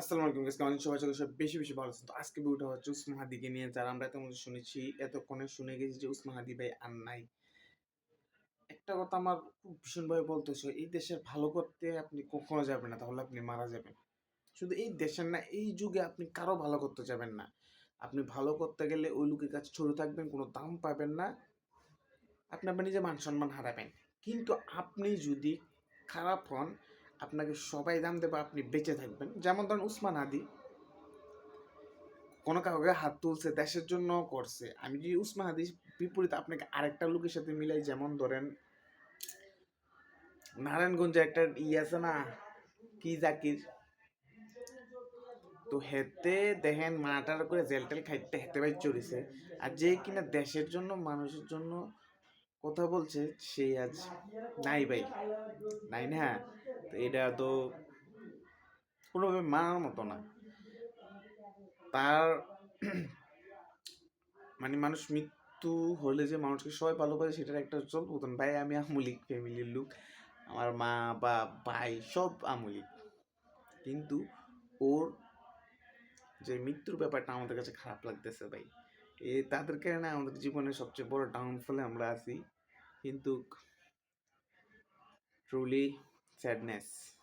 আসসালামু আলাইকুম গাইস কেমন সবাই চলে সব বেশি বেশি ভালো আছেন। তো আজকে ভিডিওটা হচ্ছে উসমা হাদিকে নিয়ে, যারা আমরা তেমন শুনেছি, এতক্ষণে শুনে গেছি যে উসমা হাদি ভাই আর নাই। একটা কথা আমার খুব ভীষণভাবে বলতেছে, এই দেশের ভালো করতে আপনি কখনো যাবেন না, তাহলে আপনি মারা যাবেন। শুধু এই দেশের না, এই যুগে আপনি কারও ভালো করতে যাবেন না। আপনি ভালো করতে গেলে ওই লোকের কাছে ছোট থাকবেন, কোনো দাম পাবেন না। আপনি আপনার নিজে মান সম্মান হারাবেন। কিন্তু আপনি যদি খারাপ হন আপনাকে সবাই দাম দেবে, আপনি বেঁচে থাকবেন। যেমন ধরেন উসমান আদি কোনো কাউকে হাত তুলছে, দেশের জন্য করছে। আমি যদি উসমান আদি বিপরীত আপনাকে আরেকটা লোকের সাথে মিলাই, যেমন ধরেন নারায়ণগঞ্জে একটা ই আছে না, কি জাকির? তো হেতে দেখেন মাটার করে জেল টেল খাইতে হেতে ভাই চড়িছে। আর যে কিনা দেশের জন্য, মানুষের জন্য কথা বলছে সেই আজ নাই ভাই। নাই না? এটা তো কোনোভাবে মানার মতো না। তার মানে মানুষ মৃত্যু হলে যে মানুষকে সবাই ভালোবাসে, সেটার একটা চল মতন ভাই, আমি আমলিক ফ্যামিলির লোক। আমার মা বা ভাই, সব আমলিক। কিন্তু ওর যে মৃত্যুর ব্যাপারটা আমাদের কাছে খারাপ লাগতেছে ভাই। এ তাদের কারণে আমাদের জীবনের সবচেয়ে বড় ডাউনফলে আমরা আছি। কিন্তু ট্রুলি sadness.